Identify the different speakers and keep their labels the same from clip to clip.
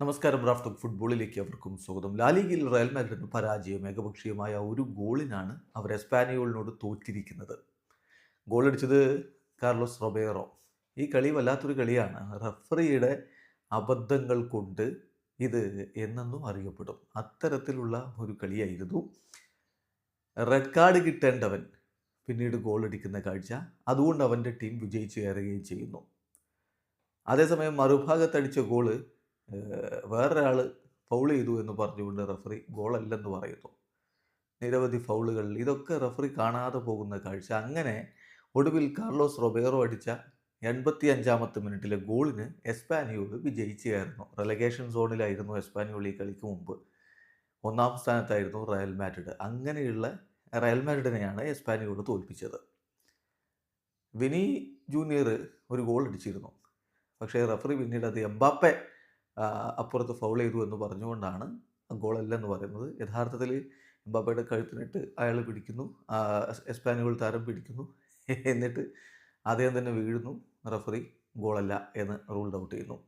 Speaker 1: നമസ്കാരം റാഫ്റ്റ് ഫുട്ബോളിലേക്ക് അവർക്കും സ്വാഗതം. ലാലിഗയിൽ റയൽ മാഡ്രിഡിന് പരാജയം ഏകപക്ഷീയമായ ഒരു ഗോളിനാണ് അവർ എസ്പാനിയോളിനോട് തോറ്റിരിക്കുന്നത്. ഗോളടിച്ചത് കാർലോസ് റൊബേറോ. ഈ കളി വല്ലാത്തൊരു കളിയാണ്. റഫറിയുടെ അബദ്ധങ്ങൾ കൊണ്ട് ഇത് എന്നെന്നും അറിയപ്പെടും. അത്തരത്തിലുള്ള ഒരു കളിയായിരുന്നു. റെഡ് കാർഡ് കിട്ടേണ്ടവൻ പിന്നീട് ഗോളടിക്കുന്ന കാഴ്ച. അതുകൊണ്ട് അവന്റെ ടീം വിജയിച്ച് കയറുകയും ചെയ്യുന്നു. അതേസമയം മറുഭാഗത്തടിച്ച ഗോൾ വേറൊരാൾ ഫൗൾ ചെയ്തു എന്ന് പറഞ്ഞുകൊണ്ട് റഫറി ഗോളല്ലെന്ന് പറയുന്നു. നിരവധി ഫൗളുകൾ ഇതൊക്കെ റഫറി കാണാതെ പോകുന്ന കാഴ്ച. അങ്ങനെ ഒടുവിൽ കാർലോസ് റൊബേറോ അടിച്ച എൺപത്തി അഞ്ചാമത്തെ മിനിറ്റിലെ ഗോളിന് എസ്പാനിയോൾ വിജയിച്ചായിരുന്നു റെലഗേഷൻ സോണിലായിരുന്നു എസ്പാനിയോൾ ഈ കളിക്ക് മുമ്പ്. ഒന്നാം സ്ഥാനത്തായിരുന്നു റയൽ മാഡ്രിഡ്. അങ്ങനെയുള്ള റയൽ മാഡ്രിഡിനെയാണ് എസ്പാനിയോൾ തോൽപ്പിച്ചത്. വിനി ജൂനിയർ ഒരു ഗോൾ അടിച്ചിരുന്നു. പക്ഷേ റഫറി പിന്നീട് അത് എംബാപ്പെ അപ്പുറത്ത് ഫൗൾ ചെയ്തു എന്ന് പറഞ്ഞുകൊണ്ടാണ് ഗോളല്ലെന്ന് പറയുന്നത്. യഥാർത്ഥത്തിൽ എംബാപ്പയുടെ കഴുത്തിനിട്ട് അയാൾ പിടിക്കുന്നു. എസ്പാനുകൾ താരം പിടിക്കുന്നു. എന്നിട്ട് അദ്ദേഹം തന്നെ വീഴുന്നു. റഫറി ഗോളല്ല എന്ന് റൂൾഡ് ഔട്ട് ചെയ്യുന്നു.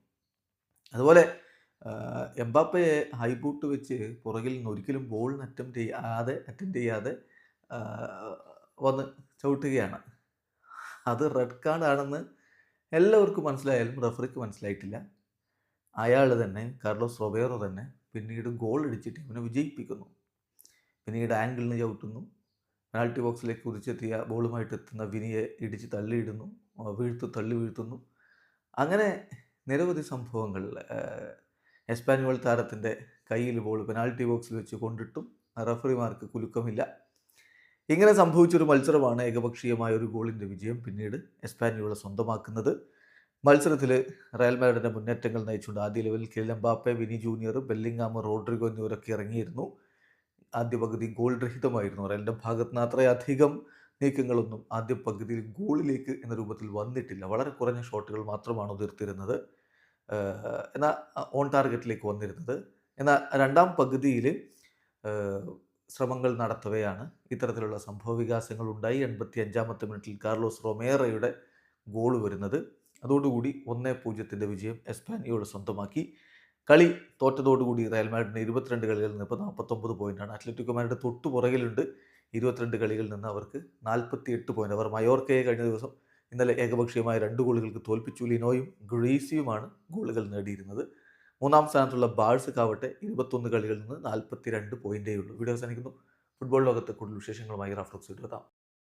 Speaker 1: അതുപോലെ എംബാപ്പയെ ഹൈബൂട്ട് വെച്ച് പുറകിൽ നിന്ന് ഒരിക്കലും ബോളിന് അറ്റംപ്റ്റ് ചെയ്യാതെ അറ്റൻഡ് ചെയ്യാതെ വന്ന് ചവിട്ടുകയാണ്. അത് റെഡ് കാർഡാണെന്ന് എല്ലാവർക്കും മനസ്സിലായാലും റഫറിക്ക് മനസ്സിലായിട്ടില്ല. അയാൾ തന്നെ കാർലോസ് റൊബേറോ തന്നെ പിന്നീട് ഗോൾ അടിച്ച് ടീമിനെ വിജയിപ്പിക്കുന്നു. പിന്നീട് ആംഗിളിന് ചവിട്ടുന്നു. പെനാൾട്ടി ബോക്സിലേക്ക് കുതിച്ചെത്തിയ ബോളുമായിട്ട് എത്തുന്ന വിനിയെ ഇടിച്ച് തള്ളിയിടുന്നു. വീഴ്ത്തു തള്ളി വീഴ്ത്തുന്നു. അങ്ങനെ നിരവധി സംഭവങ്ങൾ എസ്പാനുവൽ താരത്തിന്റെ കയ്യിൽ ബോൾ പെനാൾട്ടി ബോക്സിൽ വെച്ച് കൊണ്ടിട്ടും റഫറിമാർക്ക് കുലുക്കമില്ല. ഇങ്ങനെ സംഭവിച്ചൊരു മത്സരമാണ് ഏകപക്ഷീയമായ ഒരു ഗോളിന്റെ വിജയം പിന്നീട് എസ്പാനുവൽ സ്വന്തമാക്കുന്നത്. മത്സരത്തിൽ റയൽ മാഡ്രിഡിന്റെ മുന്നേറ്റങ്ങൾ നയിച്ചുകൊണ്ട് ആദ്യ ലെവലിൽ Mbappe Vini Junior Bellingham Rodrigo എന്നിവരൊക്കെ ഇറങ്ങിയിരുന്നു. ആദ്യ പകുതി ഗോൾ രഹിതമായിരുന്നു. റയലിന്റെ ഭാഗത്ത് നിന്ന് അത്രയധികം നീക്കങ്ങളൊന്നും ആദ്യ പകുതിയിൽ ഗോളിലേക്ക് എന്ന രൂപത്തിൽ വന്നിട്ടില്ല. വളരെ കുറഞ്ഞ ഷോട്ടുകൾ മാത്രമാണ് ഉതിർത്തിരുന്നത്. എന്നാൽ ഓൺ ടാർഗറ്റിലേക്ക് വന്നിരുന്നത്. എന്നാൽ രണ്ടാം പകുതിയിൽ ശ്രമങ്ങൾ നടത്തവെയാണ്. ഇത്തരത്തിലുള്ള സംഭവ വികാസങ്ങൾ ഉണ്ടായി എൺപത്തി അഞ്ചാമത്തെ മിനിറ്റിൽ കാർലോസ് റൊമേറയുടെ ഗോൾ വരുന്നത്. അതോടുകൂടി ഒന്നേ പൂജ്യത്തിന്റെ വിജയം എസ്പാനിയോട് സ്വന്തമാക്കി. കളി തോറ്റതോടുകൂടി റയൽ മാഡ്രിഡിന് ഇരുപത്തിരണ്ട് കളികളിൽ നിന്ന് ഇപ്പോൾ നാൽപ്പത്തൊമ്പത് പോയിന്റാണ് അത്ലറ്റിക്കോ മാഡ്രിഡ് തൊട്ടു പുറകിലുണ്ട്. ഇരുപത്തിരണ്ട് കളികളിൽ നിന്ന് അവർക്ക് നാൽപ്പത്തി എട്ട് പോയിന്റ് അവർ മയോർക്കയെ കഴിഞ്ഞ ദിവസം ഇന്നലെ ഏകപക്ഷീയമായ രണ്ട് ഗോളുകൾക്ക് തോൽപ്പിച്ചു. ലിനോയും ഗ്രീസിയുമാണ് ഗോളുകൾ നേടിയിരുന്നത്. മൂന്നാം സ്ഥാനത്തുള്ള ബാഴ്സക്കാവട്ടെ ഇരുപത്തൊന്ന് കളികളിൽ നിന്ന് നാൽപ്പത്തി രണ്ട് പോയിന്റേ ഉള്ളൂ വീഡിയോ അവസാനിക്കുന്നു. ഫുട്ബോൾ ലോകത്തെ കൂടുതൽ വിശേഷങ്ങളുമായി റാഫ്റ്റോക്സ് എത്താം